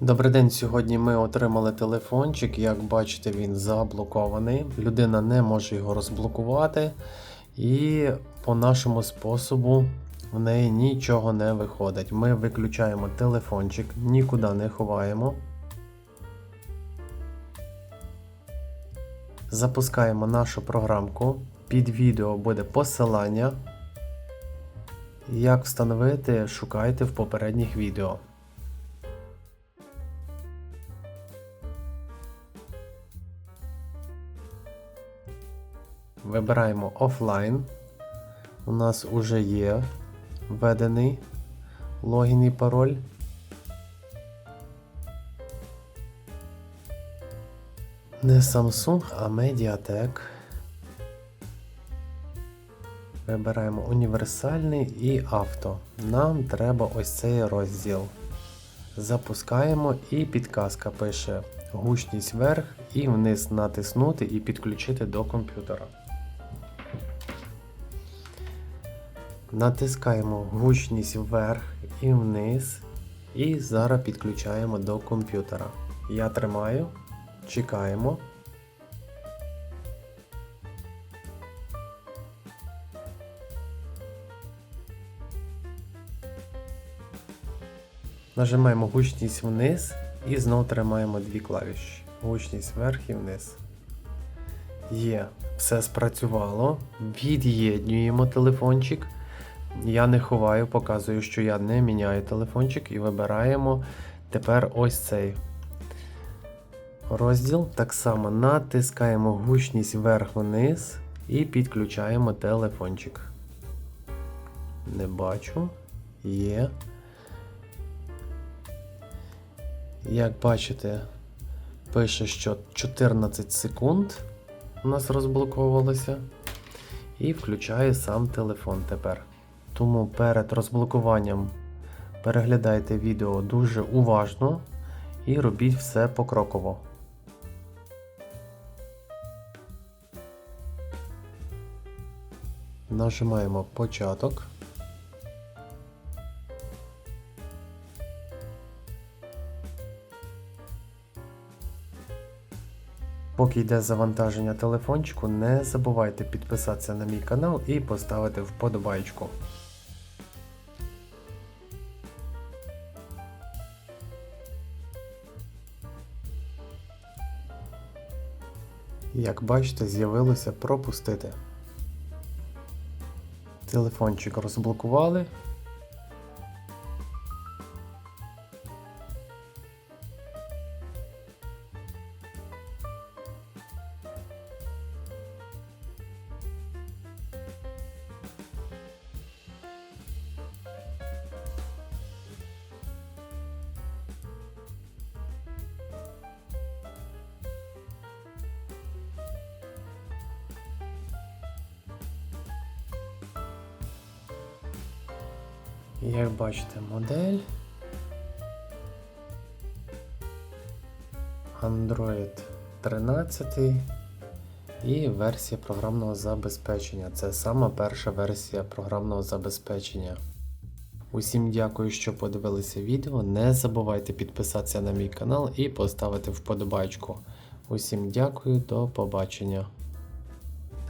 Добрий день. Сьогодні ми отримали телефончик. Як бачите, він заблокований. Людина не може його розблокувати. І по нашому способу в неї нічого не виходить. Ми виключаємо телефончик, нікуди не ховаємо. Запускаємо нашу програмку. Під відео буде посилання. Як встановити, шукайте в попередніх відео. Вибираємо офлайн. У нас уже є введений логін і пароль. Не Samsung, а Mediatek. Вибираємо універсальний і авто. Нам треба ось цей розділ. Запускаємо і підказка пише гучність вверх і вниз натиснути і підключити до комп'ютера. Натискаємо гучність вверх і вниз. І зараз підключаємо до комп'ютера. Я тримаю, чекаємо. Нажимаємо гучність вниз і знову тримаємо дві клавіші. Гучність вверх і вниз. Є, все спрацювало. Від'єднюємо телефончик. Я не ховаю, показую, що я не міняю телефончик і вибираємо тепер ось цей розділ. Так само натискаємо гучність вверх-вниз і підключаємо телефончик. Не бачу. Є. Як бачите, пише, що 14 секунд у нас розблоковувалося. І включає сам телефон тепер. Тому перед розблокуванням переглядайте відео дуже уважно і робіть все покроково. Нажимаємо початок. Поки йде завантаження телефончику, не забувайте підписатися на мій канал і поставити вподобайку. Як бачите, з'явилося пропустити. Телефончик розблокували. Як бачите, модель Android 13 і версія програмного забезпечення. Це сама перша версія програмного забезпечення. Усім дякую, що подивилися відео. Не забувайте підписатися на мій канал і поставити вподобайку. Усім дякую, до побачення.